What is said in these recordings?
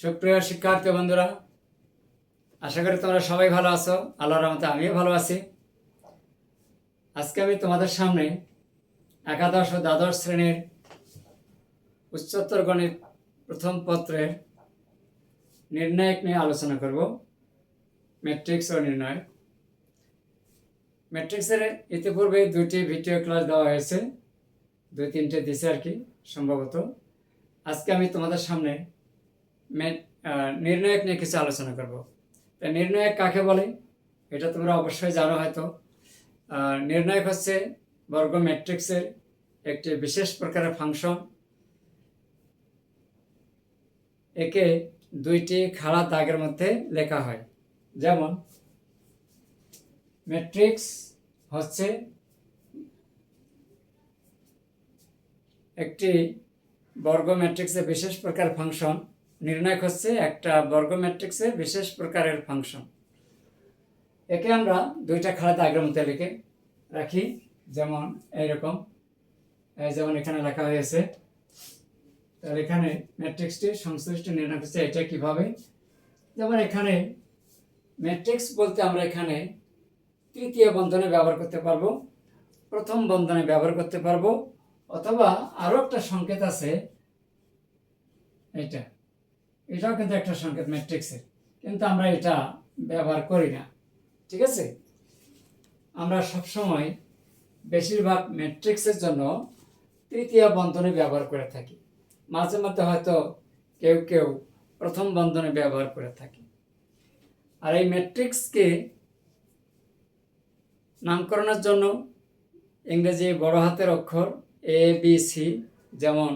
সুপ্রিয় শিক্ষার্থী বন্ধুরা, আশা করি তোমরা সবাই ভালো আছো। আল্লাহর রহমতে আমিও ভালো আছি। আজকে আমি তোমাদের সামনে একাদশ ও দ্বাদশ শ্রেণির উচ্চতর গণিত প্রথম পত্রের নির্ণায়ক নিয়ে আলোচনা করব ম্যাট্রিক্স ও নির্ণয়। ম্যাট্রিক্সের ইতিপূর্বে দুটি ভিডিও ক্লাস দেওয়া হয়েছে দুই তিনটে দিছে আর কি, সম্ভবত। আজকে আমি তোমাদের সামনে নির্ণায়ক নিয়ে কিছু আলোচনা করব। তা নির্ণায়ক কাকে বলে? এটা তোমরা অবশ্যই জানো হয়তো। নির্ণায়ক হচ্ছে বর্গ ম্যাট্রিক্সের একটি বিশেষ প্রকারের ফাংশন। একে দুইটি খাড়া দাগের মধ্যে লেখা হয়। যেমন, ম্যাট্রিক্স হচ্ছে একটি বর্গ ম্যাট্রিক্সের বিশেষ প্রকার ফাংশন। নির্ণায়ক হচ্ছে একটা বর্গ ম্যাট্রিক্সের বিশেষ প্রকারের ফাংশন। একে আমরা দুইটা খাড়া দাগের মধ্যে লিখে রাখি, যেমন এইরকম। এই যেমন এখানে লেখা হয়েছে। তাহলে এখানে ম্যাট্রিক্সটি সংশ্লিষ্ট নির্ণয় হচ্ছে, এটা কীভাবে? যেমন এখানে ম্যাট্রিক্স বলতে আমরা এখানে তৃতীয় বন্ধনে ব্যবহার করতে পারব, প্রথম বন্ধনে ব্যবহার করতে পারব, অথবা আরও একটা সংকেত আছে এটা এটাও কিন্তু একটা সংকেত ম্যাট্রিক্সের কিন্তু আমরা এটা ব্যবহার করি না। ঠিক আছে? আমরা সবসময় বেশিরভাগ ম্যাট্রিক্সের জন্য তৃতীয় বন্ধনে ব্যবহার করে থাকি। মাঝে মধ্যে হয়তো কেউ কেউ প্রথম বন্ধনে ব্যবহার করে থাকি। আর এই ম্যাট্রিক্সকে নামকরণের জন্য ইংরেজি বড় হাতের অক্ষর এ বি সি যেমন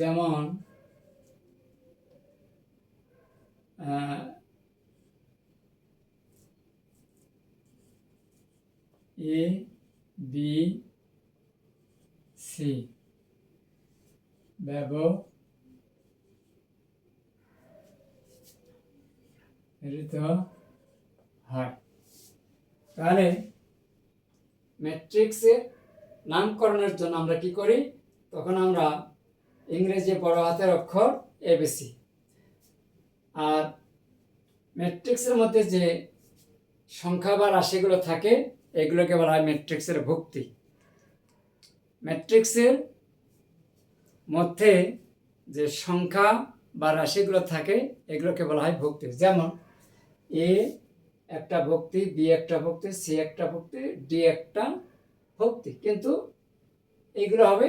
যেমন এ বি সি ব্যবহৃত হয়। তাহলে ম্যাট্রিক্সের নামকরণের জন্য আমরা কি করি? তখন আমরা ইংরেজি বড় হাতের অক্ষর এবিসি আর ম্যাট্রিক্সের মধ্যে যে সংখ্যা বা রাশিগুলো থাকে, এগুলোকে বলা হয় ম্যাট্রিক্সের ভুক্তি। ম্যাট্রিক্সের মধ্যে যে সংখ্যা বা রাশিগুলো থাকে, এগুলোকে বলা হয় ভক্তি। যেমন, এ একটা ভক্তি, বি একটা ভক্তি, সি একটা ভক্তি, ডি একটা ভক্তি। কিন্তু এইগুলো হবে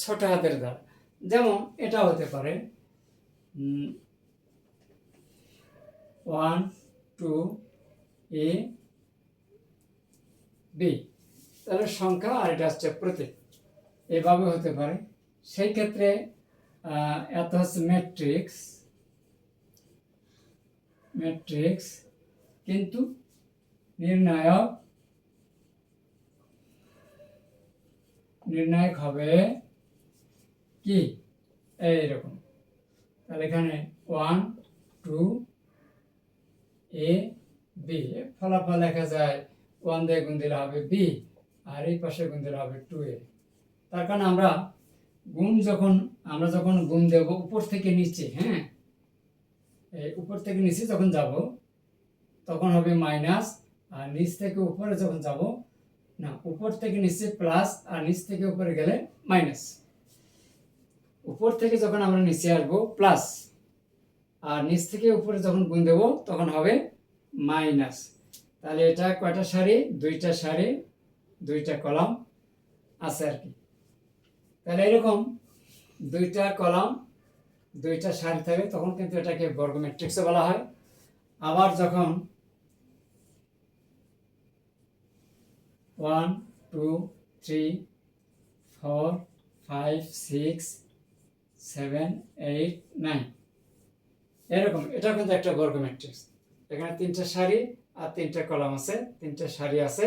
ছোট হাতের দ্বারা। যেমন এটা হতে পারে ওয়ান টু এ বি তাহলে সংখ্যা আর এটা হচ্ছে প্রতীক। এভাবে হতে পারে। সেই ক্ষেত্রে এত হচ্ছে ম্যাট্রিক্স ম্যাট্রিক্স কিন্তু নির্ণায়ক নির্ণায়ক হবে কি? এইরকম তাহলে এখানে ওয়ান টু এ বি ফলাফল লেখা যায় ওয়ান দিয়ে গুণ দিলে হবে বি আর এই পাশে গুণ দিলে হবে টু এ তার কারণে আমরা গুণ যখন, আমরা যখন গুণ দেব উপর থেকে নিচে হ্যাঁ? এই উপর থেকে নিচে যখন যাব, তখন হবে মাইনাস আর নিচ থেকে উপরে যখন যাব, না, উপর থেকে নিচে প্লাস আর নিচ থেকে উপরে গেলে মাইনাস উপর থেকে যখন আমরা নিচে আসব প্লাস আর নিচ থেকে উপরে যখন গুণ দেবো, তখন হবে মাইনাস তাহলে এটা কয়টা সারি? দুইটা সারি, দুইটা কলাম আছে আর কি। তাহলে এরকম দুইটা কলাম, দুইটা সারি থাকে তখন কিন্তু এটাকে বর্গ ম্যাট্রিক্সও বলা হয়। আবার যখন one two three four five six seven, eight, nine. এরকম, এটা কিন্তু একটা বর্গ ম্যাট্রিক্স। এখানে তিনটা সারি আর তিনটা কলাম আছে, তিনটা সারি আছে,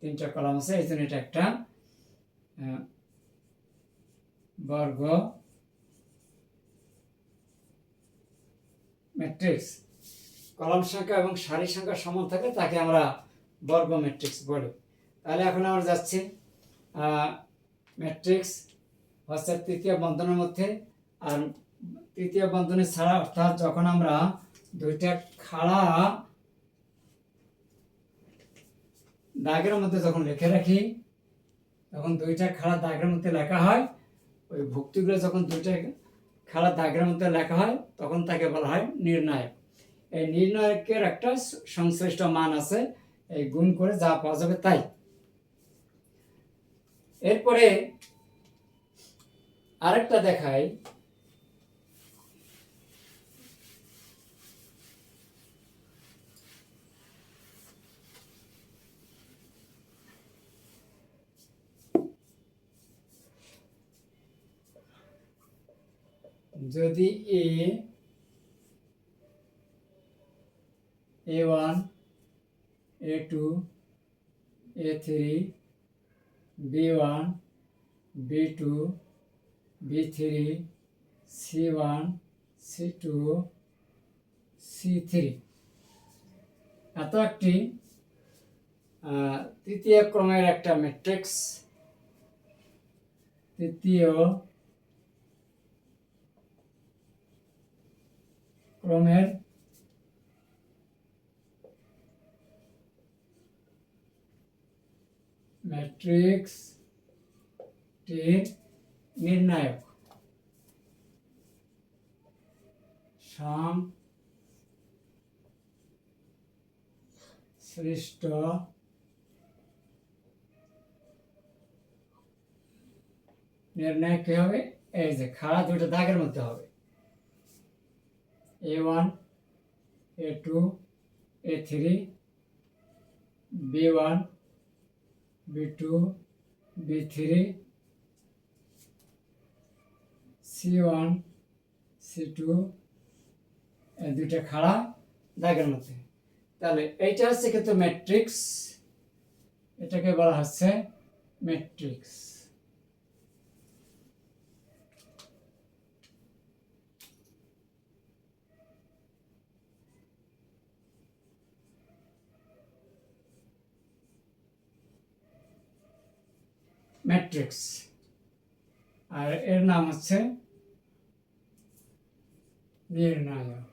তিনটা কলাম আছে, এই জন্য এটা একটা বর্গ ম্যাট্রিক্স। কলাম সংখ্যা এবং সারি সংখ্যা সমান থাকে, তাকে আমরা বর্গ ম্যাট্রিক্স বলি। তাহলে এখন আমরা যাচ্ছি ম্যাট্রিক্স হচ্ছে তৃতীয় বন্ধনের মধ্যে। আর তৃতীয় বন্ধনী ছাড়া, অর্থাৎ যখন আমরা দুইটা খাড়া দাগের মধ্যে যখন লিখে রাখি, তখন দুইটা খাড়া দাগের মধ্যে লেখা হয়। ওই ভুক্তিগুলো যখন দুইটা খাড়া দাগের মধ্যে লেখা হয়, তখন তাকে বলা হয় নির্ণায়ক। এই নির্ণায়কের একটা সংশ্লিষ্ট মান আছে, এই গুণ করে যা পাওয়া যাবে তাই। এরপরে আরেকটা দেখাই। যদি A A one A two A three B one B two B three C one C two C three এত একটি তৃতীয় ক্রমের একটা ম্যাট্রিক্স তৃতীয় ক্রমের ম্যাট্রিক্স টি নির্ণায়ক। সাম সৃষ্ট নির্ণয় কি হবে? এই যে খাড়া দুটো দাগের মধ্যে হবে। A one A two A three B one B two B three C one C two দুইটা খাড়া দাগের মধ্যে। তাহলে এইটা হচ্ছে কিন্তু ম্যাট্রিক্স এটাকে বলা হচ্ছে ম্যাট্রিক্স ম্যাট্রিক্স। আর এর নাম হচ্ছে নির্ণায়ক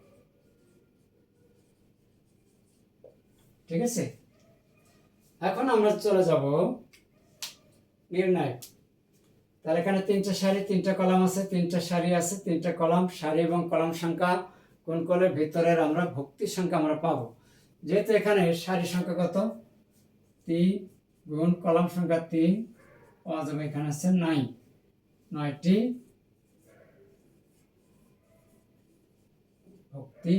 ঠিক আছে? এখন আমরা চলে যাব নির্ণায়ক তাহলে এখানে তিনটা সারি, তিনটা কলাম আছে, তিনটা সারি আছে, তিনটা কলাম, সারি এবং কলাম সংখ্যা কোন কলের ভিতরের আমরা ভক্তির সংখ্যা আমরা পাবো। যেহেতু এখানে সারি সংখ্যা কত? তিন গুণ কলাম সংখ্যা তিন পাওয়া এখানে আছে নাইন নয়টি ভক্তি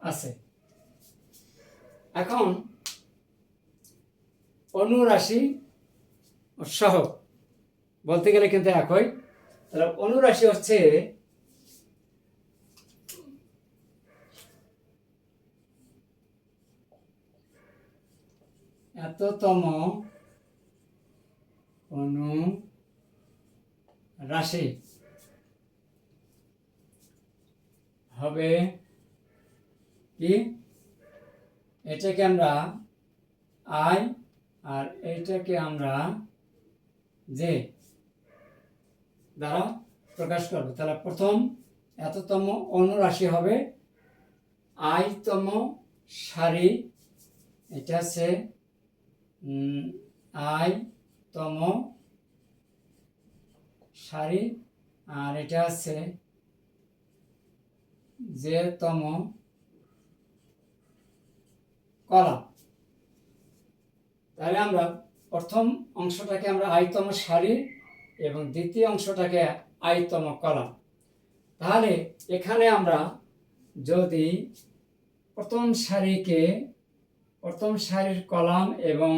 আছে। এখন অনুরাশি বলতে গেলে কিন্তু একই। তাহলে অনুরাশি হচ্ছে এততম অনু রাশি। হবে কি? এটাকে আমরা আই আর এইটাকে আমরা যে দ্বারা প্রকাশ করব। তাহলে প্রথম এততম অনুরাশি হবে আইতম সারি। এটা আছে উম, আইতম সারি, আর এটা আছে যে তম কলা। তাহলে আমরা প্রথম অংশটাকে আমরা আয়তম সারি এবং দ্বিতীয় অংশটাকে আয়তম কলাম তাহলে এখানে আমরা যদি প্রথম সারিকে প্রথম সারির কলাম এবং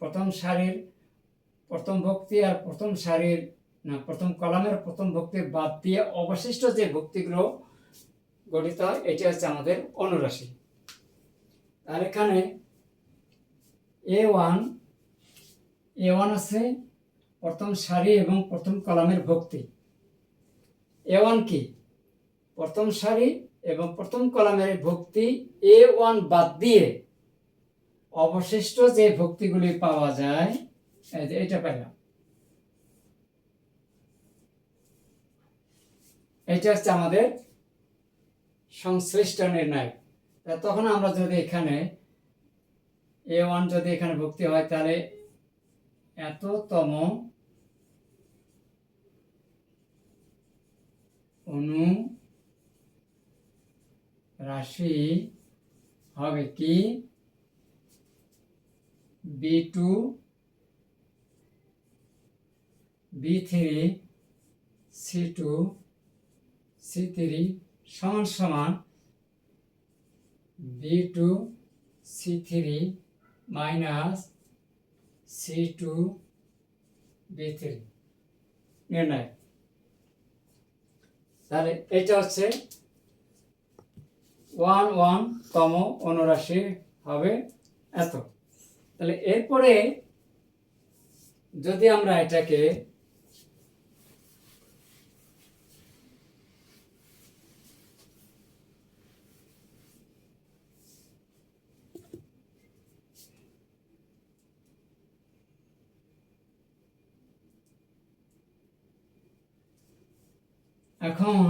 প্রথম সারির প্রথম ভক্তি আর প্রথম সারির, না, প্রথম কলামের প্রথম ভক্তি বাদ দিয়ে অবশিষ্ট যে ভক্তিগুলো গঠিত হয়, এটি হচ্ছে আমাদের অনুরাশি। আর এখানে এ ওয়ান এ ওয়ান আছে প্রথম সারি এবং প্রথম কলামের ভক্তি। এ ওয়ান কি? প্রথম সারি এবং প্রথম কলামের ভক্তি এ ওয়ান বাদ দিয়ে অবশিষ্ট যে ভক্তিগুলি পাওয়া যায় এই যে এটা পেলাম এটা হচ্ছে আমাদের সংশ্লিষ্ট নির্ণয় তা তখন আমরা যদি এখানে এ ওয়ান যদি এখানে ভুক্তি হয়, তাহলে এততম অনু রাশি হবে কি? B two B three C two C three সমান সমান B two C three minus C two B three নির্ণয়। তাহলে এটা হচ্ছে ওয়ান ওয়ান তম অনুরাশি হবে এত। তাহলে এরপরে যদি আমরা এটাকে এখন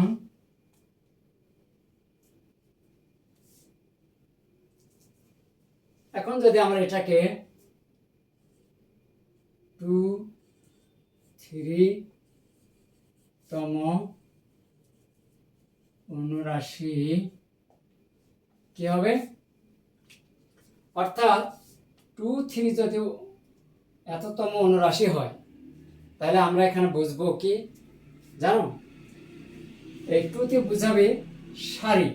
এখন যদি আমরা এটাকে টু থ্রি তম অনুরাশি, কি হবে? অর্থাৎ টু থ্রি যদি এততম অনুরাশি হয়, তাহলে আমরা এখানে বুঝব কি? জানো? এই টুতে বুঝাবে সারি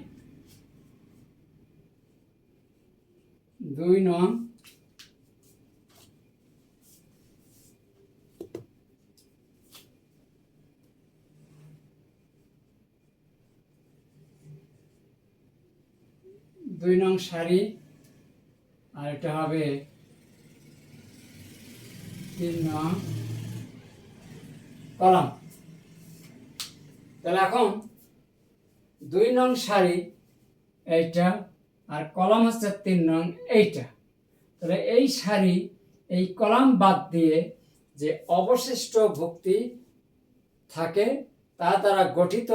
দুই নং। দুই নং সারি আর এটা হবে তিন নং কলাম। তাহলে এখন দুই নং সারি এইটা আর কলাম হচ্ছে তিন নং এইটা। তাহলে এই সারি, এই কলাম বাদ দিয়ে যে অবশিষ্ট ভুক্তি থাকে, তা দ্বারা গঠিত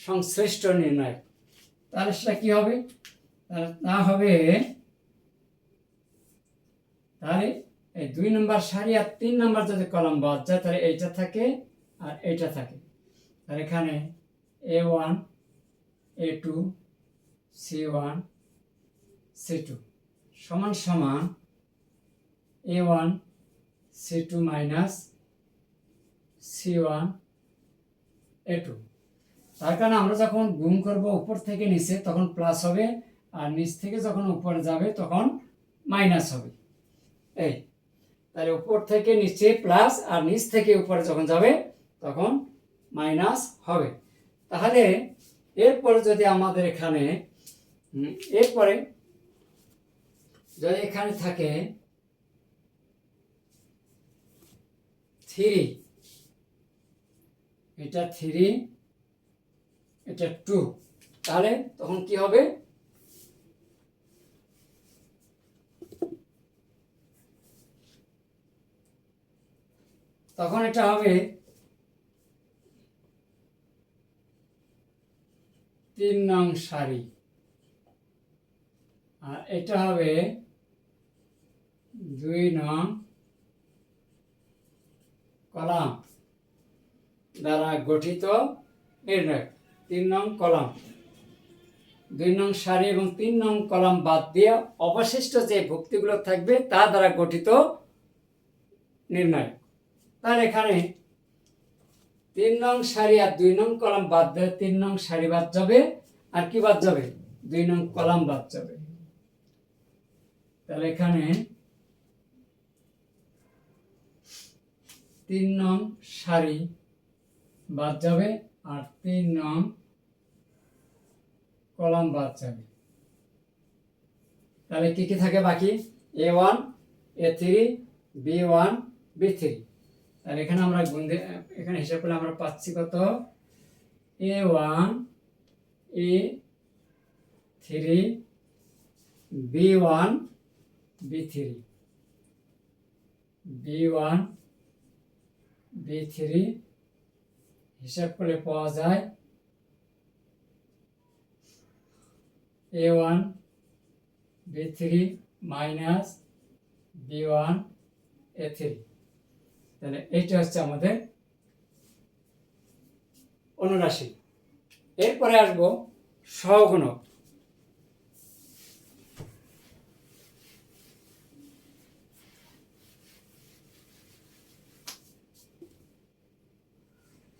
সংশ্লিষ্ট নির্ণয়। তাহলে সেটা কি হবে? তা হবে, তাহলে এই দুই নম্বর সারি আর তিন নম্বর যদি কলাম বাদ যায়, তাহলে এইটা থাকে আর এইটা থাকে। আর এখানে A one A two C one C two সমান সমান A one C two minus C one A two তার কারণে আমরা যখন গুণ করব উপর থেকে নিচে, তখন প্লাস হবে, আর নিচ থেকে যখন উপরে যাবে, তখন মাইনাস হবে। এই, তাহলে উপর থেকে নিচে প্লাস আর নিচ থেকে উপরে যখন যাবে, তখন মাইনাস হবে। তাহলে এরপরে যদি আমাদের এখানে এরপরে যদি এখানে থাকে থ্রি, এটা থ্রি, এটা টু, তাহলে তখন কি হবে? তখন এটা হবে তিন নং সারি। আর এটা হবে দুই নং কলাম দ্বারা গঠিত তিন নং কলাম। দুই নং সারি এবং তিন নং কলাম বাদ দিয়ে অবশিষ্ট যে ভুক্তিগুলো থাকবে তা দ্বারা গঠিত নির্ণয়। তার এখানে তিন নং সারি আর দুই নং কলাম বাদ দেয় তিন নং সারি বাদ যাবে। আর কি বাদ যাবে? দুই নং কলাম বাদ যাবে। তাহলে এখানে তিন নং সারি বাদ যাবে আর তিন নং কলাম বাদ যাবে। তাহলে কি কি থাকে বাকি? A one, A three, B one, B three. তাহলে এখানে আমরা গুণ এখানে হিসাব করলে আমরা পাচ্ছি কত? A one A three B one B three B one B three হিসাব করলে পাওয়া যায় A one B three minus B one A three তাহলে এইটা হচ্ছে আমাদের অনুরাশি। এরপরে আসব সহগুণক।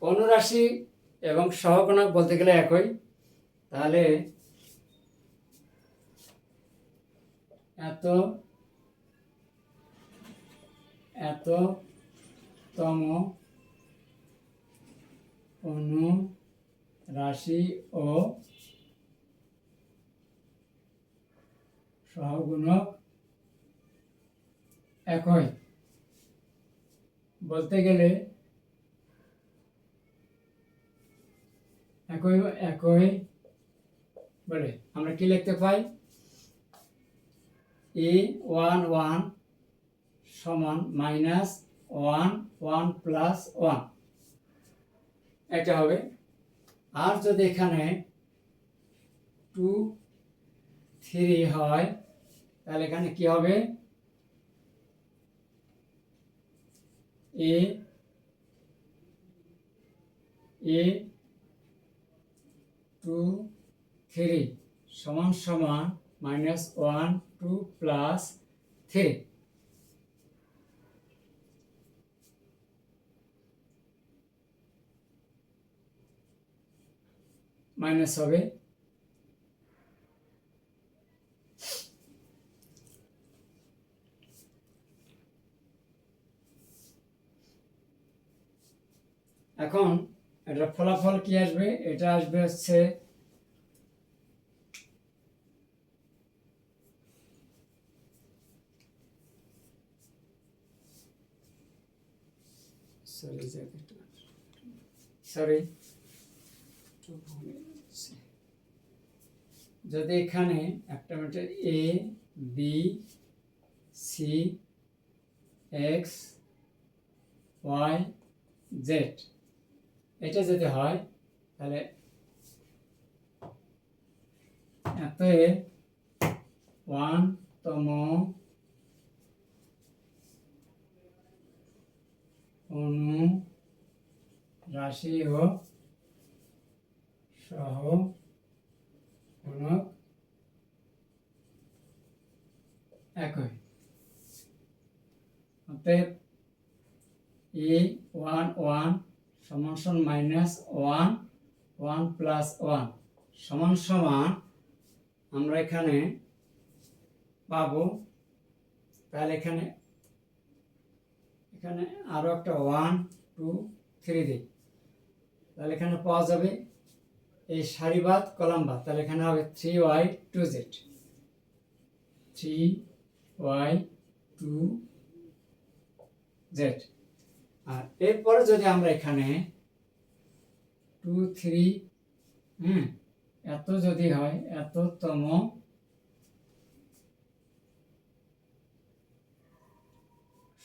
অনুরাশি এবং সহগুণক বলতে গেলে একই। তাহলে এত এত তম অনু রাশি ও সহগুণক একই। বলতে গেলে একই একই বলে। আমরা কি লিখতে পাই? এ ওয়ান ওয়ান সমান minus one one plus one. এটা হবে। আর যদি এখানে টু, থ্রি হয়, তাহলে এখানে কি হবে? A A, two, three. সমান সমান minus one, two plus three. Minus হবে। এখন এটা ফলাফল কি আসবে? এটা আসবে হচ্ছে সরি সরি যদি এখানে একটা metre A B C X Y Z এটা যদি হয়, তাহলে এত ওয়ান তম অনু রাশি ও সহ গুণক একই। অতএব এ ওয়ান ওয়ান সমান সমান minus one one plus one সমান সমান আমরা এখানে পাবো। তাহলে এখানে এখানে আরও একটা ওয়ান টু থ্রি দিই। তাহলে এখানে পাওয়া যাবে এই সারিবাদ কলামবাদ তাহলে এখানে হবে three Y two Z three Y two Z আর এরপরে যদি আমরা এখানে টু থ্রি হুম, এত যদি হয়, এততম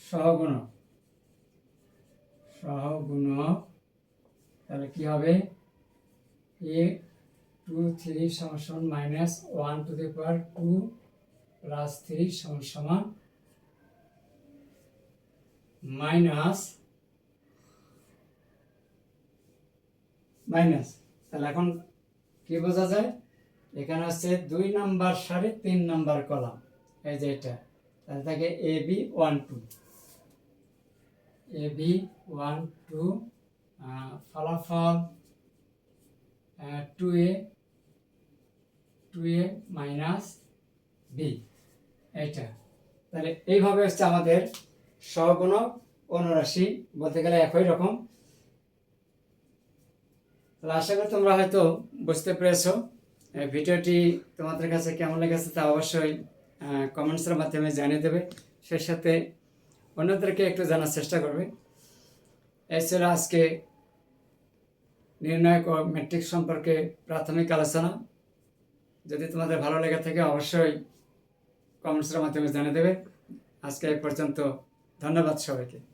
সহগুণক সহগুণক, তাহলে কি হবে? এ টু থ্রি সমান সমান minus one two the power two plus three সমান সমান মাইনাস মাইনাস তাহলে এখন কি বোঝা যায়? এখানে হচ্ছে দুই নাম্বার সারি, তিন নাম্বার কলাম। এই যে এটা। তাহলে থাকে A B one two A B one two ফলাফল two A two A minus B এইটা। তাহলে এইভাবে হচ্ছে আমাদের সহগুণক অনুরাশি বলতে গেলে একই রকম। তাহলে আশা করি তোমরা হয়তো বুঝতে পেরেছ ভিডিওটি তোমাদের কাছে কেমন লেগেছে তা অবশ্যই কমেন্টসের মাধ্যমে জানিয়ে দেবে। সেই সাথে অন্যদেরকে একটু জানার চেষ্টা করবে। এছাড়া আজকে নির্ণায়ক ও ম্যাট্রিক সম্পর্কে প্রাথমিক আলোচনা। যদি তোমাদের ভালো লেগে থাকে, অবশ্যই কমেন্টসের মাধ্যমে জানিয়ে দেবে। আজকে এই পর্যন্ত। ধন্যবাদ সবাইকে।